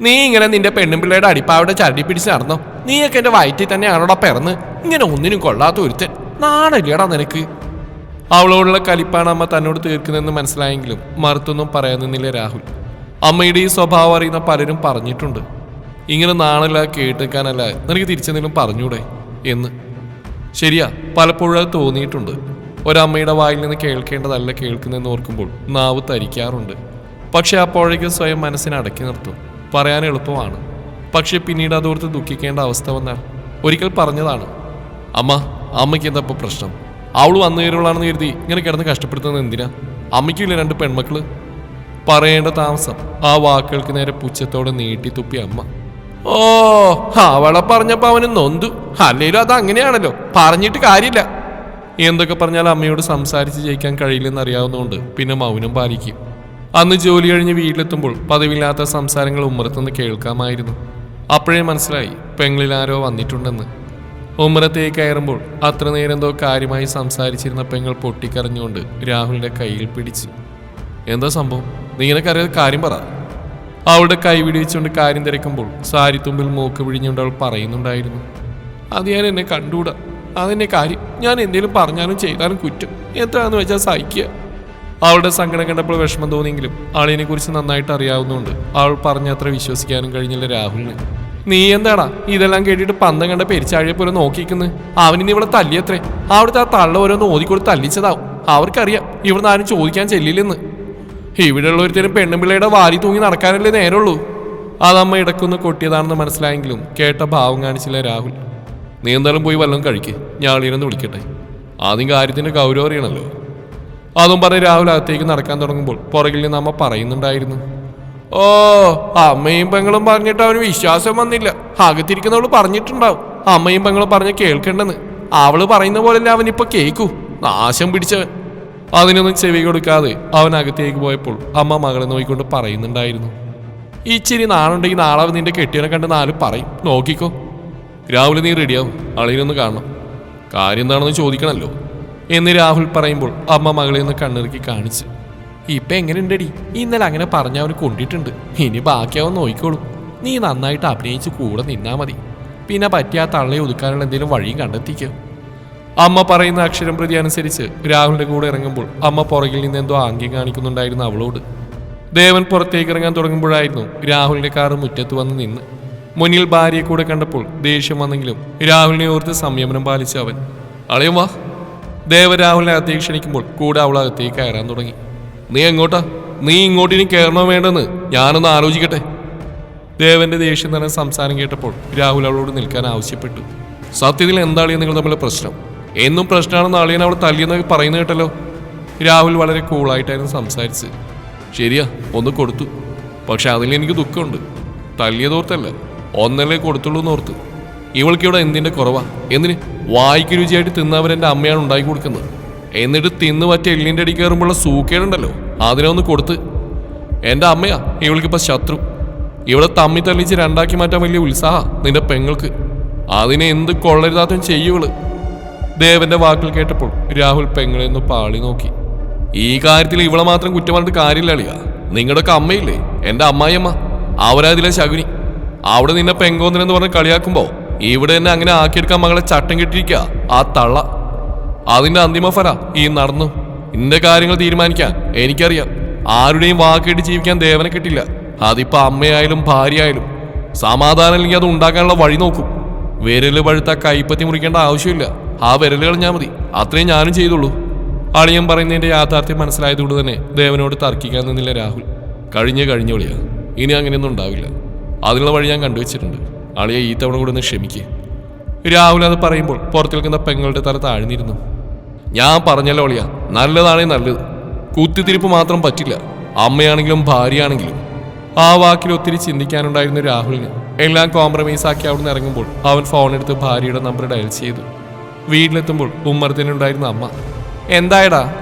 നീ ഇങ്ങനെ നിന്റെ പെണ്ണും പിള്ളയുടെ അടിപ്പാവിടെ ചരടി പിടിച്ച് നടന്നോ? നീയൊക്കെ എന്റെ വയറ്റിൽ തന്നെയാണോടാ പിറന്ന്? ഇങ്ങനെ ഒന്നിനും കൊള്ളാത്ത ഒരുത്തൻ. നാണല്ലേടാ നിനക്ക്? അവളോടുള്ള കലിപ്പാണ് അമ്മ തന്നോട് തീർക്കുന്നതെന്ന് മനസ്സിലായെങ്കിലും മറുത്തൊന്നും പറയാൻ നിന്നില്ല രാഹുൽ. അമ്മയുടെ ഈ സ്വഭാവം അറിയുന്ന പലരും പറഞ്ഞിട്ടുണ്ട്. ഇങ്ങനെ നാണല്ല കേട്ടേക്കാനല്ല നിനക്ക് തിരിച്ചെന്തെങ്കിലും പറഞ്ഞൂടെ? എന്ന്. ശരിയാ പലപ്പോഴും അത് തോന്നിയിട്ടുണ്ട്. ഒരമ്മയുടെ വായിൽ നിന്ന് കേൾക്കേണ്ടതല്ല കേൾക്കുന്നതെന്ന് ഓർക്കുമ്പോൾ നാവ് തരിക്കാറുണ്ട്. പക്ഷെ അപ്പോഴേക്കും സ്വയം മനസ്സിനെ അടക്കി നിർത്തും. പറയാൻ എളുപ്പമാണ്. പക്ഷെ പിന്നീട് അതോർത്ത് ദുഃഖിക്കേണ്ട അവസ്ഥ വന്നാൽ ഒരിക്കൽ പറഞ്ഞതാണ് അമ്മ അമ്മയ്ക്ക് എന്താ ഇപ്പൊ പ്രശ്നം? അവൾ വന്നു കയറുകളാണെന്ന് കരുതി ഇങ്ങനെ കിടന്ന് കഷ്ടപ്പെടുത്തുന്നത് എന്തിനാ? അമ്മയ്ക്കില്ല രണ്ട് പെൺമക്കൾ? പറയേണ്ട താമസം ആ വാക്കുകൾക്ക് നേരെ പുച്ഛത്തോടെ നീട്ടി തുപ്പി അമ്മ. ഓ അവളെ പറഞ്ഞപ്പോ അവന് നൊന്തു. അല്ലേലും അത് അങ്ങനെയാണല്ലോ. പറഞ്ഞിട്ട് കാര്യമില്ല. എന്തൊക്കെ പറഞ്ഞാൽ അമ്മയോട് സംസാരിച്ച് ജയിക്കാൻ കഴിയില്ലെന്ന് അറിയാവുന്നതുകൊണ്ട് പിന്നെ മൗനം പാലിക്കും. അന്ന് ജോലി കഴിഞ്ഞ് വീട്ടിലെത്തുമ്പോൾ പതിവില്ലാത്ത സംസാരങ്ങൾ ഉമ്മറത്തുനിന്ന് കേൾക്കാമായിരുന്നു. അപ്പോഴേ മനസ്സിലായി പെങ്ങളിൽ ആരോ വന്നിട്ടുണ്ടെന്ന്. ഉമ്മറത്തേക്ക് കയറുമ്പോൾ അത്ര നേരം എന്തോ കാര്യമായി സംസാരിച്ചിരുന്ന പെങ്ങൾ പൊട്ടിക്കറിഞ്ഞുകൊണ്ട് രാഹുലിന്റെ കയ്യിൽ പിടിച്ചു. എന്താ സംഭവം? നീ നിനക്കറിയാത്ത കാര്യം പറ. അവളുടെ കൈ വിടിച്ചുകൊണ്ട് കാര്യം തിരക്കുമ്പോൾ സാരി തുമ്പിൽ മൂക്ക് പിഴിഞ്ഞുകൊണ്ട് അവൾ പറയുന്നുണ്ടായിരുന്നു. അത് ഞാൻ എന്നെ കണ്ടുകൂടാ അതെന്നെ കാര്യം. ഞാൻ എന്തെങ്കിലും പറഞ്ഞാലും ചെയ്താലും കുറ്റം. എത്രയാണെന്ന് വെച്ചാൽ സഹിക്കുക. അവളുടെ സങ്കടം കണ്ടപ്പോൾ വിഷമം തോന്നിയെങ്കിലും ആളിനെ കുറിച്ച് നന്നായിട്ട് അറിയാവുന്നതുകൊണ്ട് അവൾ പറഞ്ഞത്ര വിശ്വസിക്കാനും കഴിഞ്ഞില്ല രാഹുലിന്. നീ എന്താടാ ഇതെല്ലാം കേട്ടിട്ട് പന്തം കണ്ട പെരിച്ചാഴിയെ പോലെ നോക്കിക്കുന്നത് അവനിന്ന് ഇവിടെ തല്ലിയത്രേ. അവിടുത്തെ ആ തള്ള ഓരോന്ന് ഓതിക്കൂടി തല്ലിച്ചതാവും. അവർക്കറിയാം ഇവിടുന്ന് ആരും ചോദിക്കാൻ ചെല്ലില്ലെന്ന്. ഇവിടെയുള്ള ഒരുത്തരും പെണ്ണുപിള്ളയുടെ വാരി തൂങ്ങി നടക്കാനല്ലേ നേരമുള്ളൂ. അതമ്മ ഇടക്കൊന്ന് കൊട്ടിയതാണെന്ന് മനസ്സിലായെങ്കിലും കേട്ട ഭാവം കാണിച്ചില്ല രാഹുൽ. നീ എന്തായാലും പോയി വല്ലതും കഴിക്ക്. ഞാളിരുന്ന് വിളിക്കട്ടെ. ആദ്യം കാര്യത്തിന്റെ ഗൗരവം അറിയണല്ലോ. അതും പറഞ്ഞ് രാഹുൽ അകത്തേക്ക് നടക്കാൻ തുടങ്ങുമ്പോൾ പുറകിൽ നിന്ന് അമ്മ പറയുന്നുണ്ടായിരുന്നു. ഓ അമ്മയും പെങ്ങളും പറഞ്ഞിട്ട് അവന് വിശ്വാസം വന്നില്ല. അകത്തിരിക്കുന്നവൾ പറഞ്ഞിട്ടുണ്ടാവും. അമ്മയും പെങ്ങളും പറഞ്ഞ് കേൾക്കേണ്ടെന്ന്. അവൾ പറയുന്ന പോലല്ല അവനിപ്പോ കേക്കൂ. നാശം പിടിച്ചവൻ. അതിനൊന്നും ചെവി കൊടുക്കാതെ അവൻ അകത്തേക്ക് പോയപ്പോൾ അമ്മ മകളെ നോക്കിക്കൊണ്ട് പറയുന്നുണ്ടായിരുന്നു. ഇച്ചിരി നാളുണ്ടെങ്കിൽ നാളെ നിന്റെ കെട്ടിയനെ കണ്ട് നാല് പറയും. നോക്കിക്കോ. രാവിലെ നീ റെഡിയാവും അളിയിലൊന്ന് കാണണം. കാര്യം എന്താണെന്ന് ചോദിക്കണമല്ലോ എന്ന് രാഹുൽ പറയുമ്പോൾ അമ്മ മകളെ ഒന്ന് കണ്ണിറുക്കി കാണിച്ച് ഇപ്പൊ എങ്ങനെയുണ്ടടി? ഇന്നലെ അങ്ങനെ പറഞ്ഞ അവന് കൊണ്ടിട്ടുണ്ട്. ഇനി ബാക്കിയാവും നോക്കിക്കോളൂ. നീ നന്നായിട്ട് അഭിനയിച്ച് കൂടെ നിന്നാ മതി. പിന്നെ പറ്റിയ തള്ളയെ ഒതുക്കാനുള്ള എന്തെങ്കിലും വഴിയും കണ്ടെത്തിക്കുക അമ്മ പറയുന്ന അക്ഷരം പ്രതി അനുസരിച്ച് രാഹുലിന്റെ കൂടെ ഇറങ്ങുമ്പോൾ അമ്മ പുറകിൽ നിന്ന് എന്തോ ആംഗ്യം കാണിക്കുന്നുണ്ടായിരുന്നു അവളോട്. ദേവൻ പുറത്തേക്ക് ഇറങ്ങാൻ തുടങ്ങുമ്പോഴായിരുന്നു രാഹുലിന്റെ കാറ് മുറ്റത്ത് വന്ന് നിന്ന്. മുന്നിൽ ഭാര്യയെ കൂടെ കണ്ടപ്പോൾ ദേഷ്യം വന്നെങ്കിലും രാഹുലിനെ ഓർത്ത് സംയമനം പാലിച്ച അവൻ അളയും വാ. ദേവ രാഹുലിനെ അകത്തേക്ക് ക്ഷണിക്കുമ്പോൾ കൂടെ അവൾ അകത്തേക്ക് കയറാൻ തുടങ്ങി. നീ എങ്ങോട്ടാ? നീ ഇങ്ങോട്ട് ഇനി കയറണോ വേണ്ടെന്ന്? ഞാനൊന്ന് ആലോചിക്കട്ടെ. ദേവന്റെ ദേഷ്യം തന്നെ സംസാരം കേട്ടപ്പോൾ രാഹുൽ അവളോട് നിൽക്കാൻ ആവശ്യപ്പെട്ടു. സത്യത്തിൽ എന്താണ് നിങ്ങൾ തമ്മിലെ പ്രശ്നം? എന്നും പ്രശ്നമാണെന്ന് അളിയൻ അവൾ തല്ലിയെന്ന് പറയുന്നു കേട്ടല്ലോ? രാഹുൽ വളരെ കൂളായിട്ടായിരുന്നു സംസാരിച്ചത്. ശരിയാ ഒന്ന് കൊടുത്തു. പക്ഷെ അതിൽ എനിക്ക് ദുഃഖമുണ്ട്. തല്ലിയതോർത്തല്ല ഒന്നല്ലേ കൊടുത്തുള്ളൂ എന്നോർത്ത് ഇവൾക്ക് ഇവിടെ എന്തിന്റെ കുറവാ? എന്തിന്? വായിക്ക് രുചിയായിട്ട് തിന്നവരെന്റെ അമ്മയാണ് ഉണ്ടാക്കി കൊടുക്കുന്നത്. എന്നിട്ട് തിന്ന് പറ്റ എല്ലിന്റെ അടി കയറുമ്പോഴുള്ള സൂക്കേടുണ്ടല്ലോ അതിനെ ഒന്ന് കൊടുത്ത്. എന്റെ അമ്മയാ ഇവൾക്കിപ്പോൾ ശത്രു. ഇവിടെ തമ്മി തല്ലിച്ച് രണ്ടാക്കി മാറ്റാൻ വലിയ ഉത്സാഹ നിന്റെ പെങ്ങൾക്ക്. അതിനെ എന്ത് കൊള്ളരുതാത്തും ചെയ്യുവൾ ദേവന്റെ വാക്കിൽ കേട്ടപ്പോൾ രാഹുൽ പെങ്ങളെ ഒന്ന് പാളി നോക്കി. ഈ കാര്യത്തിൽ ഇവളെ മാത്രം കുറ്റം പറഞ്ഞിട്ട് കാര്യമില്ല അളിയ. നിങ്ങളുടെയൊക്കെ അമ്മയില്ലേ? എന്റെ അമ്മായിയമ്മ. അവരതിലെ ശകുനി. അവിടെ നിന്നെ പെങ്കോന്നനെന്ന് പറഞ്ഞ് കളിയാക്കുമ്പോ ഇവിടെ തന്നെ അങ്ങനെ ആക്കിയെടുക്കാൻ മകളെ ചട്ടം കെട്ടിരിക്കുക ആ തള്ള. അതിന്റെ അന്തിമ ഫല ഈ നടന്നു. ഇന്റെ കാര്യങ്ങൾ തീരുമാനിക്കാൻ എനിക്കറിയാം. ആരുടെയും വാക്കേട്ട് ജീവിക്കാൻ ദേവനെ കിട്ടില്ല. അതിപ്പോ അമ്മയായാലും ഭാര്യയായാലും സമാധാനം ഇല്ലെങ്കിൽ അത് ഉണ്ടാക്കാനുള്ള വഴി നോക്കും. വിരൽ പഴുത്ത കൈപ്പത്തി മുറിക്കേണ്ട ആവശ്യമില്ല. ആ വിരലുകൾ കളഞ്ഞാൽ മതി. അത്രയും ഞാനും ചെയ്തുള്ളൂ. അളിയൻ പറയുന്നതിന്റെ യാഥാർത്ഥ്യം മനസ്സിലായതുകൊണ്ട് തന്നെ ദേവനോട് തർക്കിക്കാൻ നിന്നില്ല രാഹുൽ. കഴിഞ്ഞ കഴിഞ്ഞ വിളിയാണ്. ഇനി അങ്ങനെയൊന്നും ഉണ്ടാവില്ല. അതിനുള്ള വഴി ഞാൻ കണ്ടുവച്ചിട്ടുണ്ട്. അളിയെ ഈ തവണ കൂടെ ഒന്ന് ക്ഷമിക്ക്. രാഹുൽ അത് പറയുമ്പോൾ പുറത്തു നിൽക്കുന്ന പെങ്ങളുടെ തല താഴ്ന്നിരുന്നു. ഞാൻ പറഞ്ഞല്ലോ ഒളിയ നല്ലതാണേ നല്ലത്. കുത്തിത്തിരിപ്പ് മാത്രം പറ്റില്ല. അമ്മയാണെങ്കിലും ഭാര്യയാണെങ്കിലും. ആ വാക്കിൽ ഒത്തിരി ചിന്തിക്കാനുണ്ടായിരുന്ന രാഹുലിന് എല്ലാം കോംപ്രമൈസ് ആക്കി അവിടെ നിന്ന് ഇറങ്ങുമ്പോൾ അവൻ ഫോൺ എടുത്ത് ഭാര്യയുടെ നമ്പർ ഡയൽ ചെയ്തു. വീട്ടിലെത്തുമ്പോൾ ഉമ്മർത്തിനുണ്ടായിരുന്ന അമ്മ എന്തായടാ?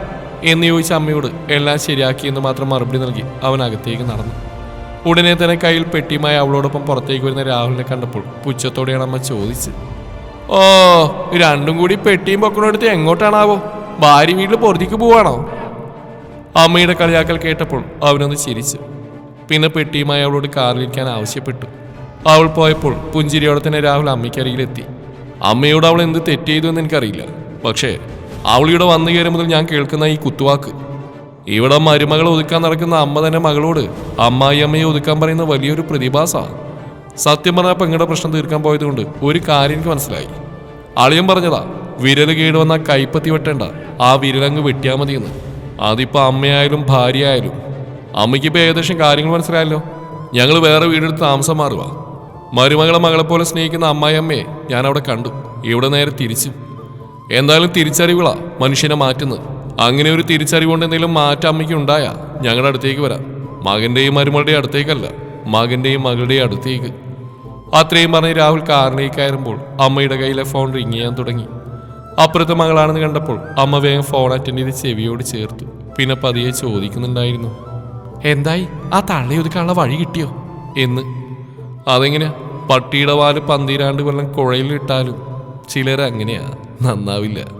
എന്ന് ചോദിച്ച അമ്മയോട് എല്ലാം ശരിയാക്കി എന്ന് മാത്രം മറുപടി നൽകി അവൻ അകത്തേക്ക് നടന്നു. ഉടനെ തന്നെ കയ്യിൽ പെട്ടിയുമായി അവളോടൊപ്പം പുറത്തേക്ക് വരുന്ന രാഹുലിനെ കണ്ടപ്പോൾ പുച്ഛത്തോടെയാണ് അമ്മ ചോദിച്ചത്. ഓ രണ്ടും കൂടി പെട്ടിയും പൊക്കണെടുത്ത് എങ്ങോട്ടാണാവോ? ഭാര്യ വീട്ടിൽ പുറത്തേക്ക് പോവാണോ? അമ്മയുടെ കളിയാക്കൽ കേട്ടപ്പോൾ അവനൊന്ന് ചിരിച്ചു. പിന്നെ പെട്ടിയുമായി അവളോട് കാറിലിരിക്കാൻ ആവശ്യപ്പെട്ടു. അവൾ പോയപ്പോൾ പുഞ്ചിരിയോടെ തന്നെ രാഹുൽ അമ്മയ്ക്കരികിലെത്തി അമ്മയോട് അവൾ എന്ത് തെറ്റ് ചെയ്തു എന്ന് എനിക്കറിയില്ല. പക്ഷേ അവളിവിടെ വന്നു കയറി മുതൽ ഞാൻ കേൾക്കുന്ന ഈ കുത്തുവാക്ക് ഇവിടെ മരുമകൾ ഒതുക്കാൻ നടക്കുന്ന അമ്മ തന്നെ മകളോട് അമ്മായി അമ്മയെ ഒതുക്കാൻ പറയുന്ന വലിയൊരു പ്രതിഭാസമാണ് സത്യം പറഞ്ഞാൽ പെങ്ങളുടെ പ്രശ്നം തീർക്കാൻ പോയതുകൊണ്ട് ഒരു കാര്യം എനിക്ക് മനസ്സിലായി. അളിയും പറഞ്ഞതാ വിരൽ കേട് വന്ന കൈപ്പത്തി വെട്ടേണ്ട ആ വിരലങ്ങ് വെട്ടിയാൽ മതിയെന്ന്. അതിപ്പോൾ അമ്മയായാലും ഭാര്യയായാലും. അമ്മയ്ക്കിപ്പോൾ ഏകദേശം കാര്യങ്ങൾ മനസ്സിലായല്ലോ. ഞങ്ങൾ വേറെ വീടെടുത്ത് താമസം മാറുക മരുമകളെ മകളെപ്പോലെ പോലെ സ്നേഹിക്കുന്ന അമ്മായിയമ്മയെ ഞാൻ അവിടെ കണ്ടു. ഇവിടെ നേരെ തിരിച്ചു. എന്തായാലും തിരിച്ചറിവുകളാണ് മനുഷ്യനെ മാറ്റുന്നത്. അങ്ങനെ ഒരു തിരിച്ചറിവുകൊണ്ട് എന്തെങ്കിലും മാറ്റം അമ്മയ്ക്ക് ഉണ്ടായാ ഞങ്ങളുടെ അടുത്തേക്ക് വരാം. മകന്റെയും മരുമകളുടെയും അടുത്തേക്കല്ല മകന്റെയും മകളുടെയും അടുത്തേക്ക്. അത്രയും പറഞ്ഞ് രാഹുൽ കാറിലേക്ക് കയറുമ്പോൾ അമ്മയുടെ കയ്യിലെ ഫോൺ റിങ് ചെയ്യാൻ തുടങ്ങി. അപ്പുറത്തെ മകളാണെന്ന് കണ്ടപ്പോൾ അമ്മ വേഗം ഫോൺ അറ്റൻഡ് ചെയ്ത് ചെവിയോട് ചേർത്തു. പിന്നെ പതിയെ ചോദിക്കുന്നുണ്ടായിരുന്നു എന്തായി? ആ തള്ളി ഒതുക്കാനുള്ള വഴി കിട്ടിയോ? എന്ന്. അതെങ്ങനെയാ പട്ടിയുടെ വാൽ പന്തിരാണ്ട് കൊല്ലം കുഴയിലിട്ടാലും ചിലരങ്ങനെയാ നന്നാവില്ല.